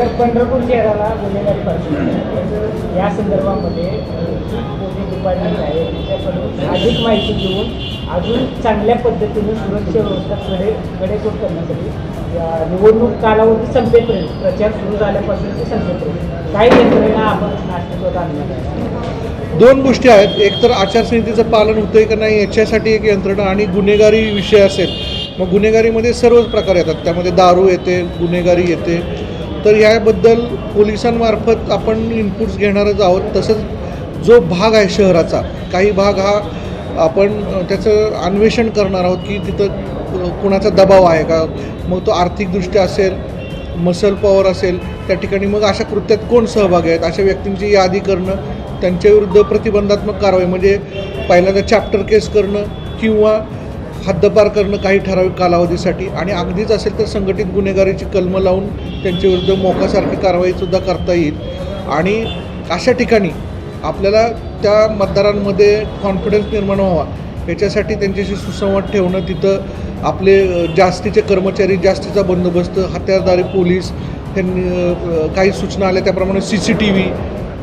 तर पंढरपूर शहराला गुन्हेगारी परिस्थिती या संदर्भामध्ये पोलीस डिपार्टमेंट आहे. त्याच्याकडून अधिक माहिती घेऊन अजून चांगल्या पद्धतीने सुरक्षा व्यवस्था कडे कडेकोट करण्यासाठी निवडणूक कालावधी संपेपर्यंत प्रचार सुरू झाल्यापासून ते संपेपर्यंत काही यंत्रणा आपण अस्तित्वात आणणार आहे. दोन गोष्टी आहेत. एक तर आचारसंहितेचं पालन होतंय का नाही याच्यासाठी एक यंत्रणा आणि गुन्हेगारी विषय असेल मग गुन्हेगारीमध्ये सर्वच प्रकार येतात. त्यामध्ये दारू येते गुन्हेगारी येते तर याबद्दल पोलिसांमार्फत आपण इनपुट्स घेणारच आहोत. तसंच जो भाग आहे शहराचा काही भाग हा आपण त्याचं अन्वेषण करणार आहोत की तिथं कुणाचा दबाव आहे का? मग तो आर्थिकदृष्ट्या असेल मसल पॉवर असेल त्या ठिकाणी मग अशा कृत्यात कोण सहभागी आहेत? अशा व्यक्तींची यादी करणं त्यांच्याविरुद्ध प्रतिबंधात्मक कारवाई म्हणजे पहिल्यांदा चॅप्टर केस करणं किंवा हद्दपार करणं काही ठराविक कालावधीसाठी आणि अगदीच असेल तर संघटित गुन्हेगारीची कलमं लावून त्यांच्याविरुद्ध मोकासारखी कारवाईसुद्धा करता येईल. आणि अशा ठिकाणी आपल्याला त्या मतदारांमध्ये कॉन्फिडन्स निर्माण व्हावा. याच्यासाठी त्यांच्याशी सुसंवाद ठेवणं तिथं आपले जास्तीचे कर्मचारी जास्तीचा बंदोबस्त हत्यारदारी पोलीस त्यांनी काही सूचना आल्या त्याप्रमाणे C C T V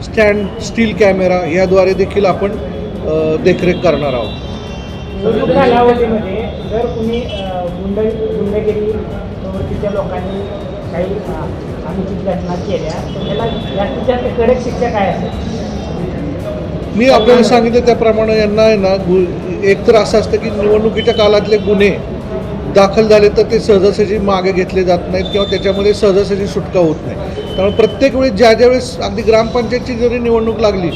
stand still camera याद्वारे देखील आपण देखरेख करणार आहोत. निवडणूक कालावधीमध्ये जर कुणी गुंड गुंडगिरी प्रवृत्तीच्या लोकांनी काही अनुचित घटना केल्या तर त्याला जास्तीत जास्त कडक शिक्षा काय असेल? मी आपल्याला सांगितलं त्याप्रमाणे यांना आहे ना गु एक तर असं असतं की निवडणुकीच्या काळातले गुन्हे दाखल झाले तर ते सहजासहजी मागे घेतले जात नाहीत किंवा त्याच्यामध्ये सहजासहजी सुटका होत नाही. त्यामुळे प्रत्येक वेळी ज्या ज्या वेळेस अगदी ग्रामपंचायतची जरी निवडणूक लागली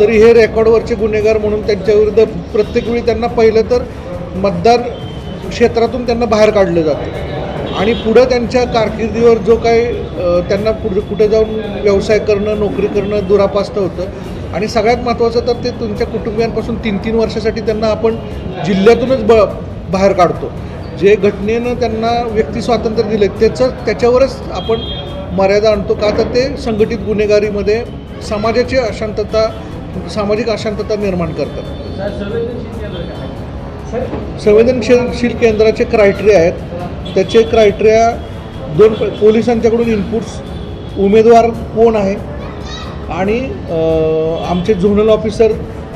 तरी हे रेकॉर्डवरचे गुन्हेगार म्हणून त्यांच्याविरुद्ध प्रत्येक वेळी त्यांना पहिलं तर मतदार क्षेत्रातून त्यांना बाहेर काढलं जातं. आणि पुढं त्यांच्या कारकिर्दीवर जो काही त्यांना पुढे कुठे जाऊन व्यवसाय करणं नोकरी करणं दुरापास्त होतं. आणि सगळ्यात महत्त्वाचं तर ते तुमच्या कुटुंबियांपासून तीन तीन वर्षासाठी त्यांना आपण जिल्ह्यातूनच ब बाहेर काढतो. जे घटनेनं त्यांना व्यक्ती स्वातंत्र्य दिले त्याचं त्याच्यावरच आपण मर्यादा आणतो का? तर ते संघटित गुन्हेगारीमध्ये समाजाची अशांतता सामाजिक अशांतता निर्माण करतात सर संवेदनशील केंद्राचे क्रायटेरिया आहेत. त्याचे क्रायटेरिया दोन पोलिसांच्याकडून इनपुट्स उमेदवार कोण आहे? आणि आमचे झोनल ऑफिसर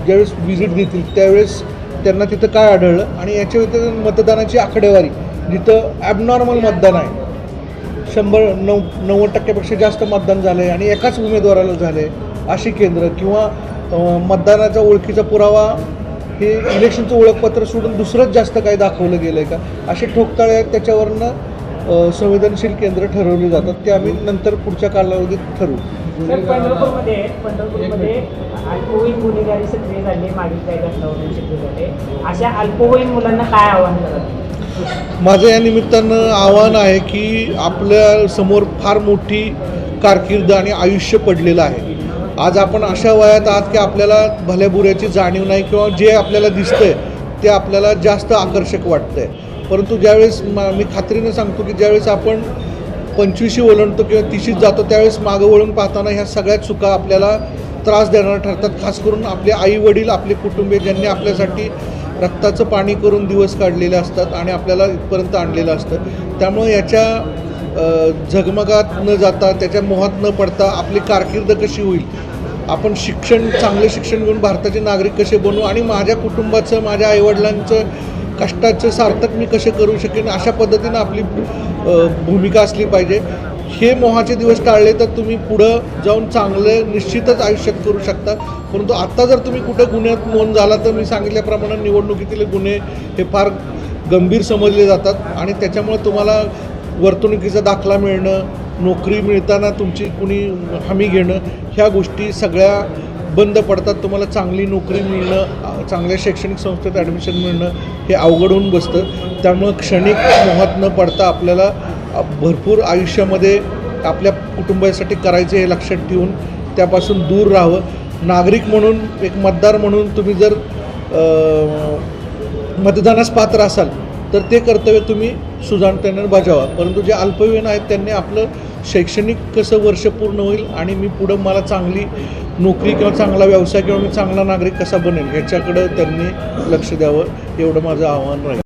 ज्यावेळेस व्हिजिट देतील त्यावेळेस त्यांना तिथं काय आढळलं? आणि याच्या व्यतिरिक्त मतदानाची आकडेवारी. जिथं ॲबनॉर्मल मतदान आहे. शंभर नऊ नव्वद टक्क्यापेक्षा जास्त मतदान झालं आहे आणि एकाच उमेदवाराला झालं आहे अशी केंद्र किंवा मतदानाचा ओळखीचा पुरावा हे इलेक्शनचं ओळखपत्र सोडून दुसरंच जास्त काही दाखवलं गेलं आहे का? असे ठोकताळे आहेत त्याच्यावरनं संवेदनशील केंद्र ठरवली जातात ते आम्ही नंतर पुढच्या कालावधीत ठरवू. पंढरपूरमध्ये पंढरपूरमध्ये गुन्हेगारी सक्रिय झाली मागील काही घटनावरून सक्रिय अशा अल्पवयीन मुलांना काय आव्हान करत माझं या निमित्तानं आव्हान आहे की आपल्यासमोर फार मोठी कारकीर्द आणि आयुष्य पडलेलं आहे. आज आपण अशा वयात आहात की आपल्याला भल्याबुऱ्याची जाणीव नाही किंवा जे आपल्याला दिसतंय ते आपल्याला जास्त आकर्षक वाटतंय. परंतु ज्यावेळेस मा मी खात्रीनं सांगतो की ज्यावेळेस आपण पंचवीसशी ओलांडतो किंवा तिशीत जातो त्यावेळेस मागं वळून पाहताना ह्या सगळ्या चुका आपल्याला त्रास देणारं ठरतात खास करून आपले आई वडील आपले कुटुंबीय ज्यांनी आपल्यासाठी रक्ताचं पाणी करून दिवस काढलेले असतात आणि आपल्याला इथपर्यंत आणलेलं असतं. त्यामुळे याच्या झगमगात न जाता त्याच्या मोहात न पडता आपली कारकीर्द कशी होईल? आपण शिक्षण चांगलं शिक्षण घेऊन भारताचे नागरिक कसे बनवू आणि माझ्या कुटुंबाचं माझ्या आईवडिलांचं कष्टाचं सार्थक मी कसे करू शकेन अशा पद्धतीनं आपली भूमिका असली पाहिजे. हे मोहाचे दिवस टाळले तर तुम्ही पुढं जाऊन चांगले निश्चितच आयुष्यात करू शकता. परंतु आत्ता जर तुम्ही कुठं गुन्ह्यात नोंद झाला तर मी सांगितल्याप्रमाणे निवडणुकीतील गुन्हे हे फार गंभीर समजले जातात आणि त्याच्यामुळे तुम्हाला वर्तणुकीचा दाखला मिळणं नोकरी मिळताना तुमची कुणी हमी घेणं ह्या गोष्टी सगळ्या बंद पडतात. तुम्हाला चांगली नोकरी मिळणं चांगल्या शैक्षणिक संस्थेत ॲडमिशन मिळणं हे अवघड होऊन बसतं. त्यामुळं क्षणिक मोहात न पडता आपल्याला भरपूर आयुष्यामध्ये आपल्या कुटुंबासाठी करायचे हे लक्षात ठेवून त्यापासून दूर राहावं. नागरिक म्हणून एक मतदार म्हणून तुम्ही जर मतदानास पात्र असाल तर ते कर्तव्य तुम्ही सुजाणतेने बजावा. परंतु जे अल्पवयीन आहेत त्यांनी आपलं शैक्षणिक कसं वर्ष पूर्ण होईल आणि मी पुढं मला चांगली नोकरी किंवा चांगला व्यवसाय किंवा मी चांगला नागरिक कसा बनेल ह्याच्याकडं त्यांनी लक्ष द्यावं एवढं माझं आव्हान राहील.